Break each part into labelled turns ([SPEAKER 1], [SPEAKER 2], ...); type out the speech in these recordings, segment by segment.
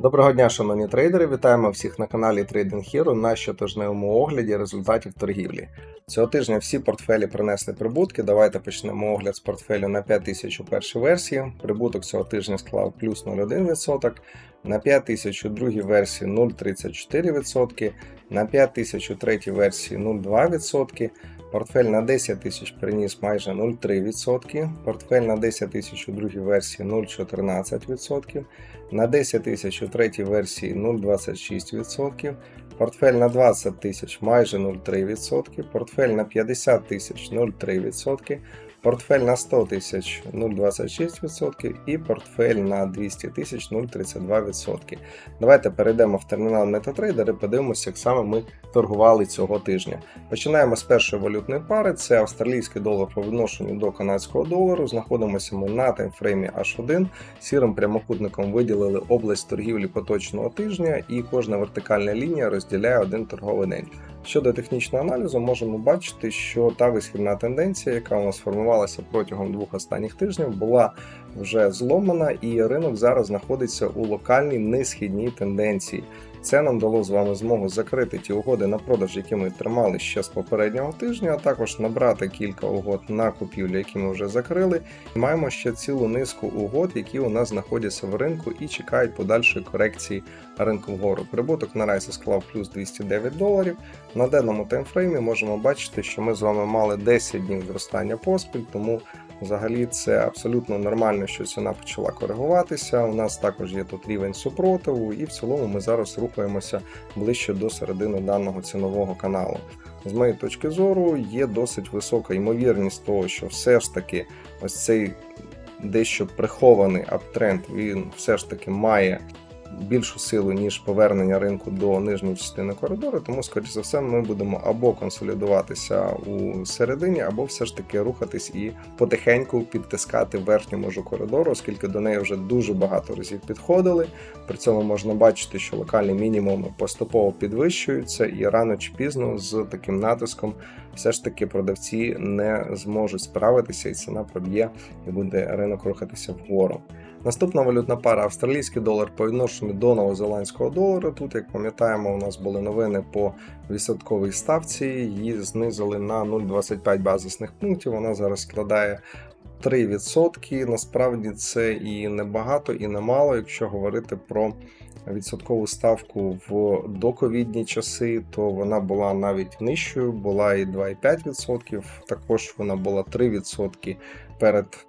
[SPEAKER 1] Доброго дня, шановні трейдери! Вітаємо всіх на каналі Trading Hero на щотижневому огляді результатів торгівлі. Цього тижня всі портфелі принесли прибутки. Давайте почнемо огляд з портфелю на 5000 у першій версії. Прибуток цього тижня склав плюс 0,1%, на 5000 у другій версії 0,34%, на 5000 у третій версії 0,2%. Портфель на 10 тисяч приніс майже 0,3%, портфель на 10 тисяч у другій версії 0,14%, на 10 тисяч у третій версії 0,26%, портфель на 20 тисяч майже 0,3%, портфель на 50 тисяч 0,3%, портфель на 100 тисяч 0,26% і портфель на 200 тисяч 0,32%. Давайте перейдемо в термінал MetaTrader і подивимося, як саме ми торгували цього тижня. Починаємо з першої валютної пари. Це австралійський долар по відношенню до канадського долару. Знаходимося ми на таймфреймі H1. Сірим прямокутником виділили область торгівлі поточного тижня, і кожна вертикальна лінія розділяє один торговий день. Щодо технічного аналізу, можемо бачити, що та висхідна тенденція, яка у нас сформувалася протягом двох останніх тижнів, була вже зломана, і ринок зараз знаходиться у локальній несхідній тенденції. Це нам дало з вами змогу закрити ті угоди на продаж, які ми тримали ще з попереднього тижня, а також набрати кілька угод на купівлю, які ми вже закрили. Маємо ще цілу низку угод, які у нас знаходяться в ринку і чекають подальшої корекції ринку вгору. Прибуток наразі склав плюс 209 доларів. На денному таймфреймі можемо бачити, що ми з вами мали 10 днів зростання поспіль, тому взагалі це абсолютно нормально, що ціна почала коригуватися. У нас також є тут рівень супротиву, і в цілому ми зараз рухаємося ближче до середини даного цінового каналу. З моєї точки зору, є досить висока ймовірність того, що все ж таки ось цей дещо прихований аптренд, він все ж таки має більшу силу, ніж повернення ринку до нижньої частини коридору, тому, скоріш за все, ми будемо або консолідуватися у середині, або все ж таки рухатись і потихеньку підтискати верхню межу коридору, оскільки до неї вже дуже багато разів підходили. При цьому можна бачити, що локальні мінімуми поступово підвищуються, і рано чи пізно з таким натиском все ж таки продавці не зможуть справитися, і ціна проб'є і буде ринок рухатися вгору. Наступна валютна пара австралійський долар по відношенню до новозеландського долару. Тут, як пам'ятаємо, у нас були новини по відсотковій ставці. Її знизили на 0,25 базисних пунктів. Вона зараз складає 3%. Насправді це і небагато, і немало, якщо говорити про відсоткову ставку в доковідні часи, то вона була навіть нижчою, була і 2,5%. Також вона була 3% перед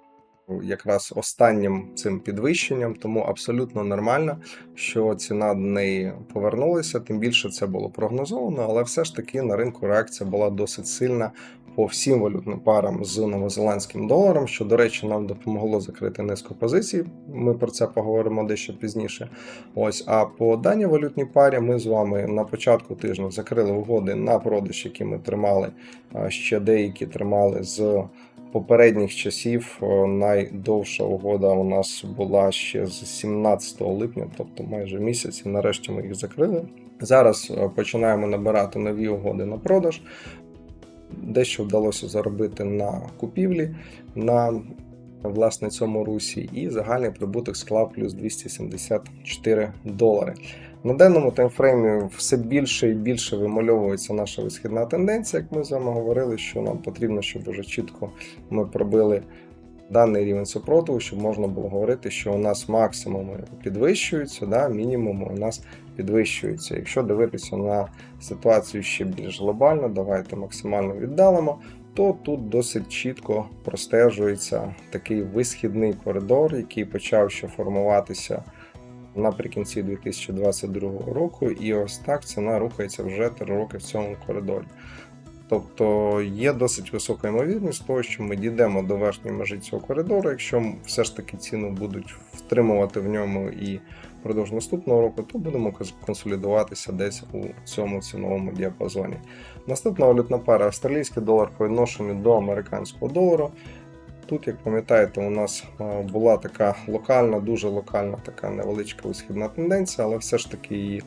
[SPEAKER 1] якраз останнім цим підвищенням, тому абсолютно нормально, що ціна до неї повернулася. Тим більше це було прогнозовано, але все ж таки на ринку реакція була досить сильна. По всім валютним парам з новозеландським доларом, що, до речі, нам допомогло закрити низку позицій. Ми про це поговоримо дещо пізніше. Ось, а по даній валютній парі ми з вами на початку тижня закрили угоди на продаж, які ми тримали. Ще деякі тримали з попередніх часів. Найдовша угода у нас була ще з 17 липня, тобто майже місяць, і нарешті ми їх закрили. Зараз починаємо набирати нові угоди на продаж. Дещо вдалося заробити на купівлі на власне цьому русі, і загальний прибуток склав плюс 274 долари. На денному таймфреймі все більше і більше вимальовується наша висхідна тенденція, як ми з вами говорили, що нам потрібно, щоб вже чітко ми пробили даний рівень супротиву, щоб можна було говорити, що у нас максимуми підвищуються, да, мінімуми у нас підвищуються. Якщо дивитися на ситуацію ще більш глобально, давайте максимально віддалимо. То тут досить чітко простежується такий висхідний коридор, який почав ще формуватися наприкінці 2022 року, і ось так ціна рухається вже 3 роки в цьому коридорі. Тобто є досить висока ймовірність того, що ми дійдемо до верхньої межі цього коридору. Якщо все ж таки ціну будуть втримувати в ньому і впродовж наступного року, то будемо консолідуватися десь у цьому ціновому діапазоні. Наступна валютна пара австралійський долар по відношенню до американського долару. Тут, як пам'ятаєте, у нас була така локальна, дуже локальна, така невеличка висхідна тенденція, але все ж таки її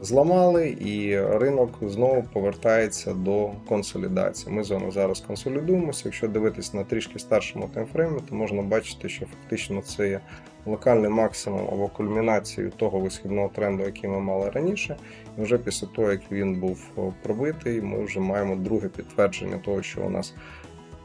[SPEAKER 1] зламали, і ринок знову повертається до консолідації. Ми з вами зараз консолідуємося. Якщо дивитись на трішки старшому таймфреймі, то можна бачити, що фактично це є локальний максимум або кульмінацію того висхідного тренду, який ми мали раніше. І вже після того, як він був пробитий, ми вже маємо друге підтвердження того, що у нас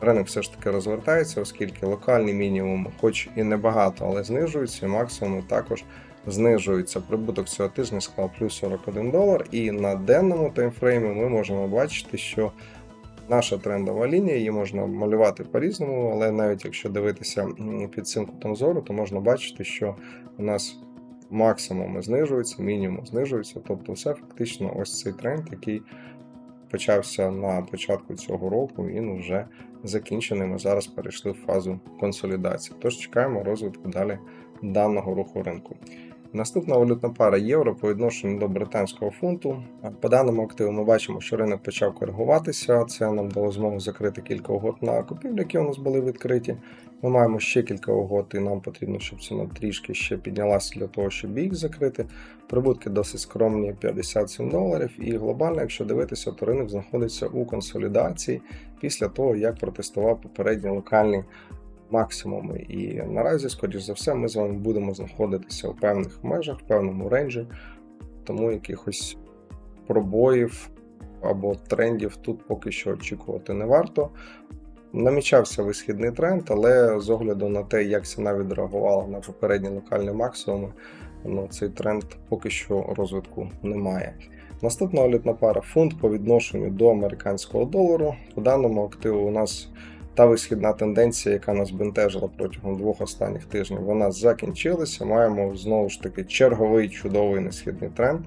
[SPEAKER 1] ринок все ж таки розвертається, оскільки локальний мінімум, хоч і небагато, але знижується, і максимум також знижується. Прибуток цього тижня склав плюс 41 долар. І на денному таймфреймі ми можемо бачити, що наша трендова лінія, її можна малювати по-різному, але навіть якщо дивитися під цим кутом зору, то можна бачити, що у нас максимуми знижуються, мінімум знижується. Тобто, все фактично ось цей тренд, який почався на початку цього року, він вже закінчений. Ми зараз перейшли в фазу консолідації. Тож чекаємо розвитку далі даного руху ринку. Наступна валютна пара євро по відношенню до британського фунту. По даному активу ми бачимо, що ринок почав коригуватися. Це нам дало змогу закрити кілька угод на купівлі, які у нас були відкриті. Ми маємо ще кілька угод, і нам потрібно, щоб ціна трішки ще піднялася для того, щоб їх закрити. Прибутки досить скромні 57 доларів. І глобально, якщо дивитися, то ринок знаходиться у консолідації після того, як протестував попередні локальні максимуми. І наразі, скоріш за все, ми з вами будемо знаходитися у певних межах, в певному рейнджі, тому якихось пробоїв або трендів тут поки що очікувати не варто. Намічався висхідний тренд, але з огляду на те, як ціна відреагувала на попередні локальні максимуми, ну, цей тренд поки що розвитку немає. Наступна валютна пара фунт по відношенню до американського долару. По даному активу у нас та висхідна тенденція, яка нас бентежила протягом двох останніх тижнів, вона закінчилася. Маємо знову ж таки черговий чудовий несхідний тренд.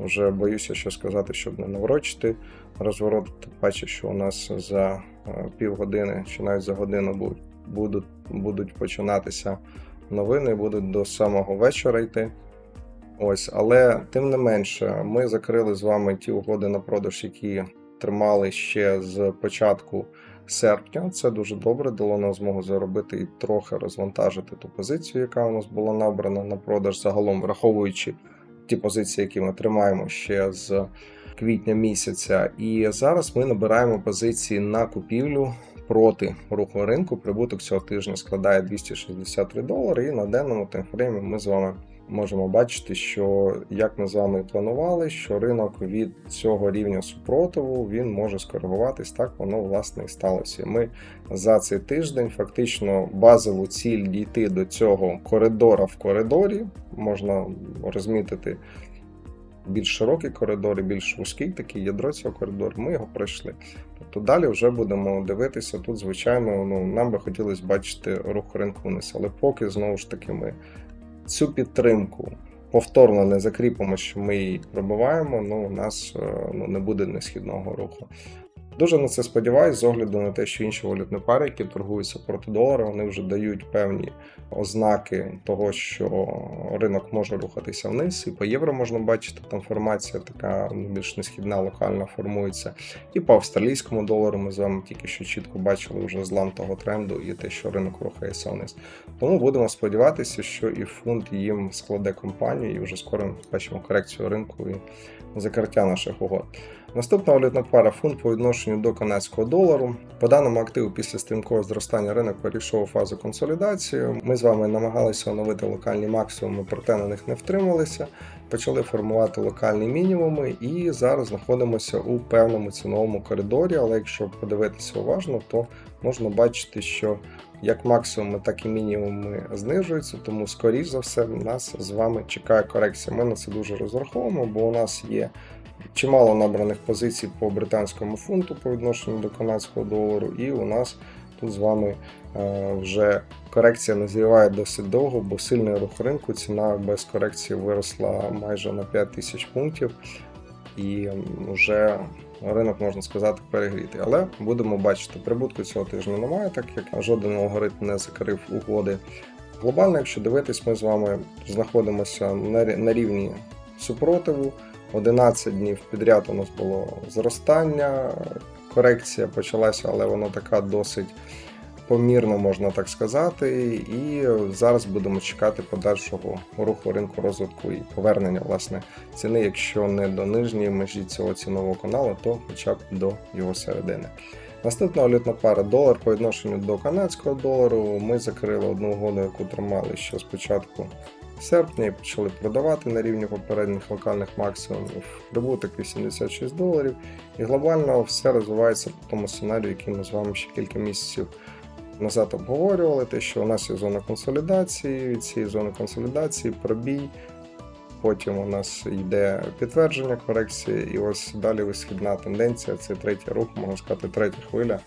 [SPEAKER 1] Вже боюся, що сказати, щоб не наврочити розворот. Тим паче, що у нас за е, півгодини чи навіть за годину будуть, будуть, починатися новини, будуть до самого вечора йти. Ось, але тим не менше, ми закрили з вами ті угоди на продаж, які тримали ще з початку серпня. Це дуже добре, дало нам змогу заробити і трохи розвантажити ту позицію, яка у нас була набрана на продаж загалом, враховуючи ті позиції, які ми тримаємо ще з квітня місяця. І зараз ми набираємо позиції на купівлю. Проти руху ринку прибуток цього тижня складає 263 долари. І на денному таймфреймі ми з вами можемо бачити, що як ми з вами планували, що ринок від цього рівня супротиву він може скоригуватись. Так воно власне і сталося. Ми за цей тиждень фактично базову ціль дійти до цього коридора в коридорі. Можна розмітити більш широкий коридор і більш вузький такий ядро цього коридору. Ми його пройшли. Тобто далі вже будемо дивитися. Тут, звичайно, ну нам би хотілося бачити рух ринку вниз, але поки знову ж таки ми цю підтримку повторно не закріпимо, що ми її пробиваємо, ну у нас е, ну, не буде несхідного руху. Дуже на це сподіваюся, з огляду на те, що інші валютні пари, які торгуються проти долара, вони вже дають певні ознаки того, що ринок може рухатися вниз. І по євро можна бачити, там формація така ну, більш несхідна, локальна формується. І по австралійському долару ми з вами тільки що чітко бачили вже злам того тренду і те, що ринок рухається вниз. Тому будемо сподіватися, що і фунт їм складе компанію, і вже скоро бачимо корекцію ринку і закриття наших угод. Наступна валютна пара фунт по відношенню до канадського долару. По даному активу після стрімкого зростання ринок перейшов у фазу консолідації. Ми з вами намагалися оновити локальні максимуми, проте на них не втрималися. Почали формувати локальні мінімуми і зараз знаходимося у певному ціновому коридорі. Але якщо подивитися уважно, то можна бачити, що як максимуми, так і мінімуми знижуються, тому, скоріш за все, нас з вами чекає корекція. Ми на це дуже розраховуємо, бо у нас є чимало набраних позицій по британському фунту по відношенню до канадського долару, і у нас тут з вами е, вже корекція назріває досить довго, бо сильний рух ринку, ціна без корекції виросла майже на 5 тисяч пунктів. І вже ринок, можна сказати, перегрітий. Але будемо бачити, прибутку цього тижня немає, так як жоден алгоритм не закрив угоди. Глобально, якщо дивитись, ми з вами знаходимося на рівні супротиву. 11 днів підряд у нас було зростання, корекція почалася, але вона така досить помірно, можна так сказати. І зараз будемо чекати подальшого руху ринку розвитку і повернення власне ціни, якщо не до нижньої межі цього цінового каналу, то хоча б до його середини. Наступна валютна пара долар по відношенню до канадського долару. Ми закрили одну угоду, яку тримали ще спочатку серпня і почали продавати на рівні попередніх локальних максимумів. Прибуток 86 доларів. І глобально все розвивається по тому сценарію, який ми з вами ще кілька місяців назад обговорювали. Те, що у нас є зона консолідації, від цієї зони консолідації пробій. Потім у нас йде підтвердження корекції, і ось далі висхідна тенденція. Це третій рух, можна сказати, третя хвиля.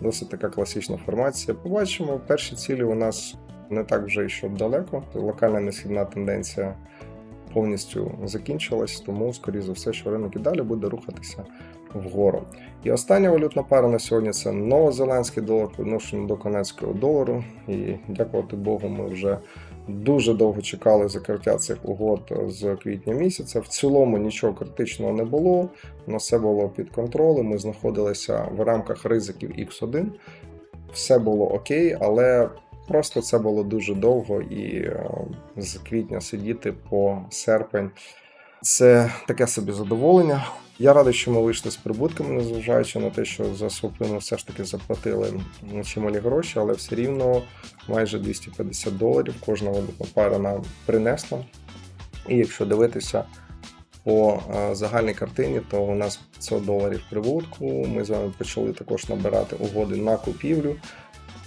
[SPEAKER 1] Досить така класична формація. Побачимо, перші цілі у нас не так вже і щоб далеко. Локальна несхідна тенденція повністю закінчилась, тому, скоріше за все, що ринок і далі буде рухатися вгору. І остання валютна пара на сьогодні це новозеландський долар по відношенню до канадського долару. І дякувати Богу, ми вже дуже довго чекали закриття цих угод з квітня місяця. В цілому нічого критичного не було. На все було під контролем. Ми знаходилися в рамках ризиків X1. Все було окей, але просто це було дуже довго і е, з квітня сидіти по серпень. Це таке собі задоволення. Я радий, що ми вийшли з прибутками, незважаючи на те, що за свопину все ж таки заплатили чималі гроші, але все рівно майже 250 доларів кожна валютна пара нам принесла. І якщо дивитися по е, загальній картині, то у нас 500 доларів прибутку. Ми з вами почали також набирати угоди на купівлю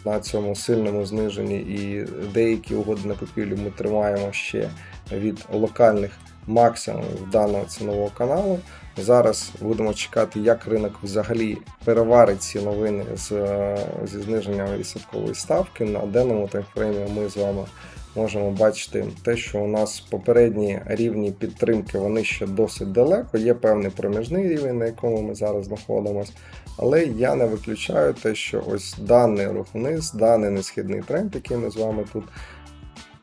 [SPEAKER 1] на цьому сильному зниженні, і деякі угоди на купівлю ми тримаємо ще від локальних максимумів даного цінового каналу. Зараз будемо чекати, як ринок взагалі переварить ці новини з, зі зниженням відсоткової ставки. На денному таймфреймі ми з вами можемо бачити те, що у нас попередні рівні підтримки вони ще досить далеко. Є певний проміжний рівень, на якому ми зараз знаходимося. Але я не виключаю те, що ось даний рух вниз, даний несхідний тренд, який ми з вами тут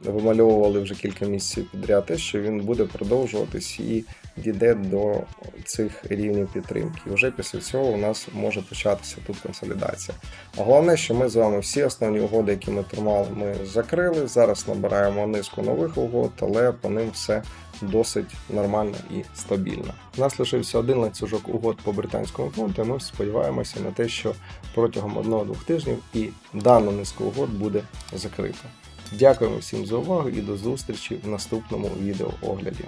[SPEAKER 1] вимальовували вже кілька місяців підряд, те, що він буде продовжуватись і дійде до цих рівнів підтримки. І вже після цього у нас може початися тут консолідація. А головне, що ми з вами всі основні угоди, які ми тримали, ми закрили. Зараз набираємо низку нових угод, але по ним все досить нормально і стабільно. У нас лишився один ланцюжок угод по британському фунту. і Ми сподіваємося на те, що протягом одного-двох тижнів і дану низку угод буде закрита. Дякуємо всім за увагу і до зустрічі в наступному відеоогляді.